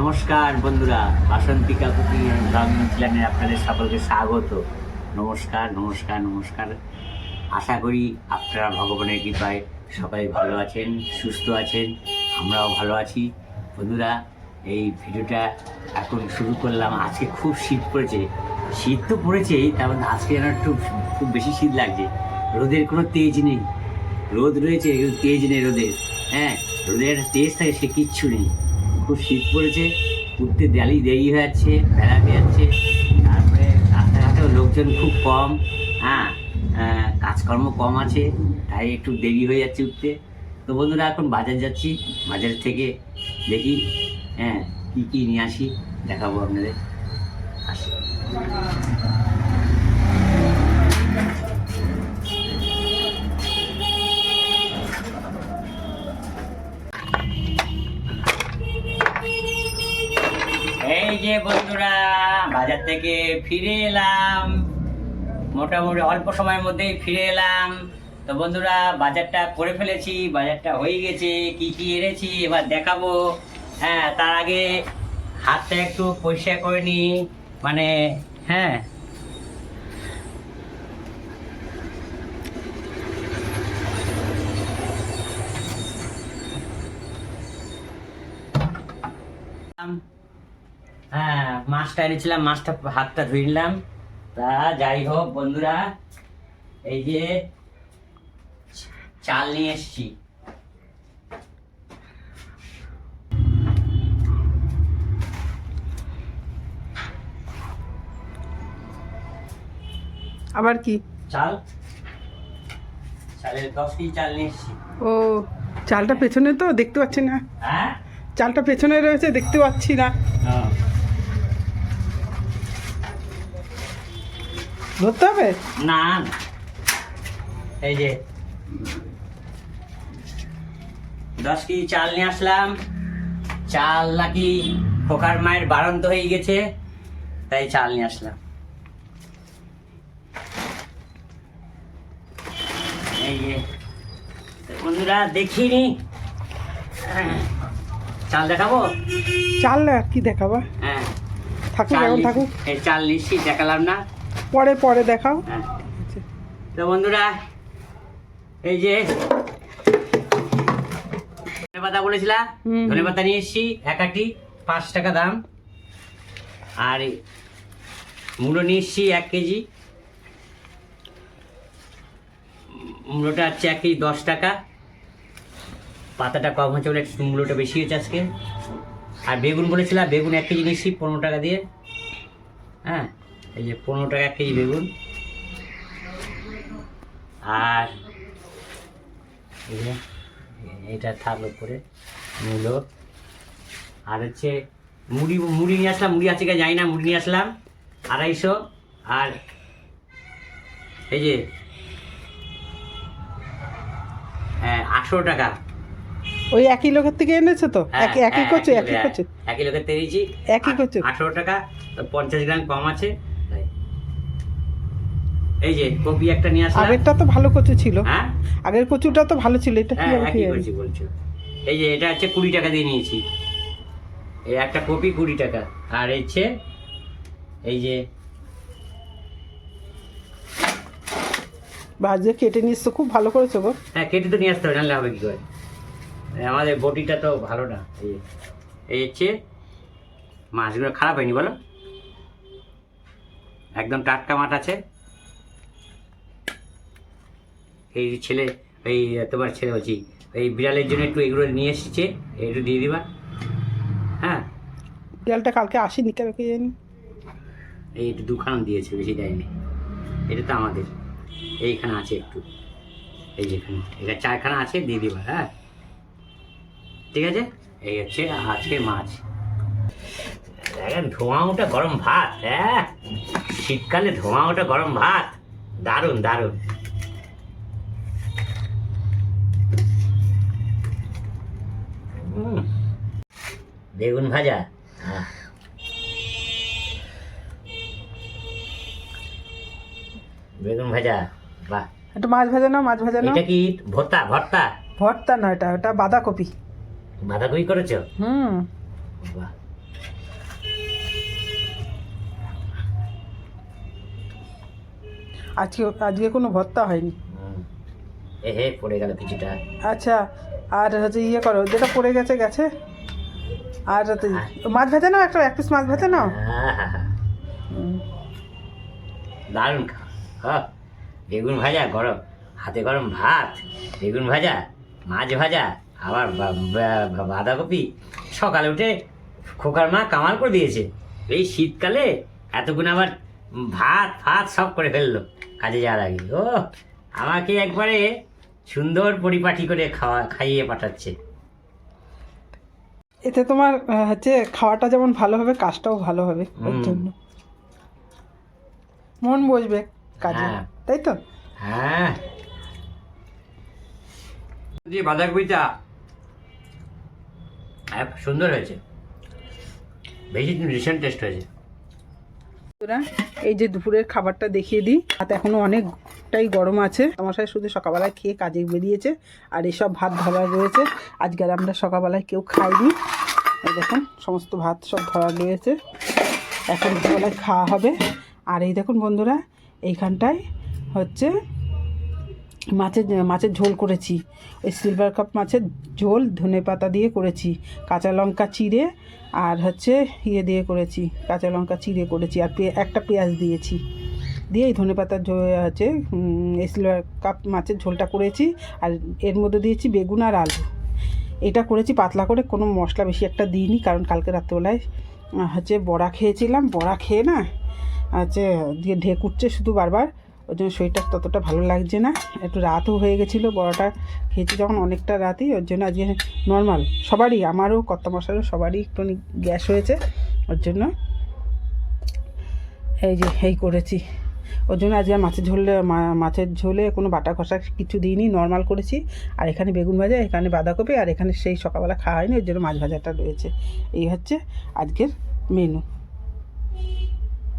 নমস্কার বন্ধুরা, বাসন্তিকা কুকিং চ্যানেলে আপনাদের সকলকে স্বাগত। নমস্কার নমস্কার নমস্কার। আশা করি আপনারা ভগবানের কৃপায় সবাই ভালো আছেন, সুস্থ আছেন, আমরাও ভালো আছি। বন্ধুরা, এই ভিডিওটা এখন শুরু করলাম। আজকে খুব শীত পড়েছে। শীত তো পড়েছেই, তার মধ্যে আজকে যেন একটু খুব বেশি শীত লাগছে। রোদের কোনো তেজ নেই। রোদ রয়েছে তেজ নেই রোদের। হ্যাঁ রোদের তেজ থাকে, সে কিচ্ছু নেই। খুব শীত পড়েছে উঠতে দেরি দেরি হয়ে যাচ্ছে, বেলা হয়ে যাচ্ছে। তারপরে রাস্তাঘাটেও লোকজন খুব কম হ্যাঁ কাজকর্ম কম আছে, তাই একটু দেরি হয়ে যাচ্ছে উঠতে। তো বন্ধুরা, এখন বাজার যাচ্ছি, বাজার থেকে দেখি হ্যাঁ কী কী নিয়ে আসি, দেখাবো আপনাদের। আসি। যে বন্ধুরা, বাজার থেকে ফিরে এলাম। মোটামুটি অল্প সময়ের মধ্যেই ফিরে এলাম। তো বন্ধুরা, বাজারটা করে ফেলেছি, বাজারটা হয়ে গেছে, কি কি এনেছি এবার দেখাবো। হ্যাঁ তার আগে হাতটা একটু পরিষ্কার করে নি মানে হ্যাঁ হ্যাঁ। মাছটা এনেছিলাম মাছটা হাতটা ধুয়ে নিলাম। তা যাই হোক বন্ধুরা এই যে চাল নিয়ে এসছি। আবার কি? চাল? চালের দশ কেজি চাল নিয়ে এসছি। ও চালটা পেছনে তো দেখতে পাচ্ছি না। হ্যাঁ? চালটা পেছনে রয়েছে দেখতে পাচ্ছি না। হ্যাঁ। ধরতে হবে? না। না। এই যে। দশ কেজি চাল নিয়ে আসলাম। চাল নাকি খোকার মায়ের বারন্ত হয়ে গেছে তাই চাল নিয়ে আসলাম। এই যে। বন্ধুরা দেখিনি। চাল দেখাবো? চাল আর কি দেখাবা? হ্যাঁ। থাকুক এখন থাকুক। এই চাল নিচ্ছি দেখালাম না। পরে পরে দেখাও। তো বন্ধুরা এই যে ধনে পাতা বলেছিলাম। ধনে পাতা নিয়ে এসেছি এক আটি পাঁচ টাকা দাম। আর মূলো নিয়ে এসেছি এক কেজি। মূলোটা হচ্ছে এক কেজি দশ টাকা। পাতাটা কম হচ্ছে বলে একটু মূলোটা বেশি হচ্ছে আজকে। আর বেগুন বলেছিলাম বেগুন এক কেজি নিচ্ছি পনেরো টাকা দিয়ে। হ্যাঁ এই যে পনেরো টাকা কেজি বেগুন। আর এই এটা থাকল করে মূলো। আর হচ্ছে মুড়ি মুড়ি নিয়ে আসলাম মুড়ি আছে কিনা জানি না মুড়ি নিয়ে আসলাম আড়াইশো। আর এই যে হ্যাঁ আঠেরো টাকা। ওই একই লোকের থেকে এনেছো তো? হ্যাঁ, একই একই হ্যাঁ, করছ একই করছ একই লোকের তেরিয়েছি একই করছ আঠেরো টাকা পঞ্চাশ গ্রাম কম আছে। এই যে কপি একটা নিয়ে আসলাম। আগেরটা তো ভালো কচু ছিল। হ্যাঁ? আগের কচুটা তো ভালো ছিল এটা কি হ্যাঁ একই হবে? বলছি বলছো। এই যে এটা হচ্ছে কুড়ি টাকা দিয়ে নিয়েছি। এই একটা কপি কুড়ি টাকা। আর হচ্ছে এই যে ভাজে কেটে নিচ্ছ খুব ভালো করেছ গো। হ্যাঁ কেটে তো নিয়ে আসতে হবে নাহলে হবে কি করে? আমাদের বটিটা তো ভালো না এই এই হচ্ছে মাছগুলো খারাপ হয়নি বলো। একদম টাটকা মাছ আছে। এই ছেলে এই তোমার ছেলে বলছি এই বিড়ালের জন্য একটু এগুলো নিয়ে এসেছে একটু দিয়ে দিবা। হ্যাঁ? বিড়ালটা কালকে আসেনি কেন কে জানি? এই একটু দুখানা দিয়েছে বেশি দেয়নি। এটা তো আমাদের। এইখানে আছে একটু। এই যেখানে এটা চারখানা আছে দিয়ে দিবা হ্যাঁ? ঠিক আছে? এই হচ্ছে আজকে মাছ। দেখেন ধোঁয়া ওটা গরম ভাত হ্যাঁ? শীতকালে ধোঁয়া ওটা গরম ভাত। দারুণ দারুণ। বেগুন ভাজা? বেগুন ভাজা বাহ। একটা মাছ ভাজা নাও মাছ ভাজা নাও। এটা কি ভর্তা? ভর্তা? ভর্তা না এটা ওটা বাঁধাকপি। বাঁধাকপি করেছ? হুম। বাহ। আজকে আজকে কোনো ভর্তা হয়নি। এ হে পড়ে গেল কিছুটা। আচ্ছা আর হচ্ছে ইয়ে করো যেটা পড়ে গেছে গেছে? আর হচ্ছে মাছ ভাজা নাও, একটা, এক পিস মাছ ভাজা নাও। হুম। দারুণ খা হ্যাঁ বেগুন ভাজা গরম, হাতে গরম ভাত, বেগুন ভাজা, মাছ ভাজা, আবার বাঁধাকপি। সকালে উঠে খোকার মা কামাল করে দিয়েছে। এই শীতকালে এতক্ষণ আবার ভাত ফাত সব করে ফেলল কাজে যাওয়ার আগে। ও আমাকে একবারে সুন্দর পরিপাটি করে খাওয়া, খাইয়ে পাঠাচ্ছে। এতে তোমার হচ্ছে খাওয়াটা যেমন ভালো হবে কাজটাও ভালো হবে ওর জন্য। মন বসবে কাজে হ্যাঁ। তাই তো? হ্যাঁ। যে বাঁধাকপিটা সুন্দর হয়েছে। বেশি রিসেন্ট টেস্ট হয়েছে। এই যে দুপুরের খাবারটা দেখিয়ে দিই ভাত এখনও অনেকটাই গরম আছে। মশাই শুধু সকালবেলায় খেয়ে কাজে বেরিয়েছে, আর এসব ভাত ধরা রয়েছে। আজকে আমরা সকালবেলায় কেউ খাইনি। এই দেখুন, সমস্ত ভাত সব ধরা রয়েছে। এখন দুপুরবেলায় খাওয়া হবে। আর এই দেখুন বন্ধুরা, এইখানটায় হচ্ছে মাছের মাছের ঝোল করেছি। ওই সিলভার কাপ মাছের ঝোল, ধনে পাতা দিয়ে করেছি, কাঁচা লঙ্কা চিড়ে, আর হচ্ছে ইয়ে দিয়ে করেছি, কাঁচা লঙ্কা চিড়ে করেছি, আর একটা পেঁয়াজ দিয়েছি। দিয়ে এই ধনে পাতার আছে কাপ মাছের ঝোলটা করেছি, আর এর মধ্যে দিয়েছি বেগুন আর আলু। এটা করেছি পাতলা করে, কোনো মশলা বেশি একটা দিইনি, কারণ কালকে রাত্রেবেলায় হচ্ছে বড়া খেয়েছিলাম। বড়া খেয়ে না, হচ্ছে, দিয়ে ঢেক উঠছে শুধু বারবার, ওই জন্য শরীরটা ততটা ভালো লাগছে না। একটু রাতও হয়ে গেছিল, বড়াটা খেয়েছি যখন অনেকটা রাতই, ওর জন্য আজকে নর্মাল সবারই, আমারও কত মশারও সবারই একটু গ্যাস হয়েছে, ওর জন্য। এই যে, এই করেছি। ওর জন্য আজকে মাছের ঝোলে মাছের ঝোলে কোনো বাটা খসা কিছু দিইনি নর্মাল করেছি। আর এখানে বেগুন ভাজা, এখানে বাঁধাকপি, আর এখানে সেই সকালবেলা খাওয়া হয়নি, ওর জন্য মাছ ভাজাটা রয়েছে। এই হচ্ছে আজকের মেনু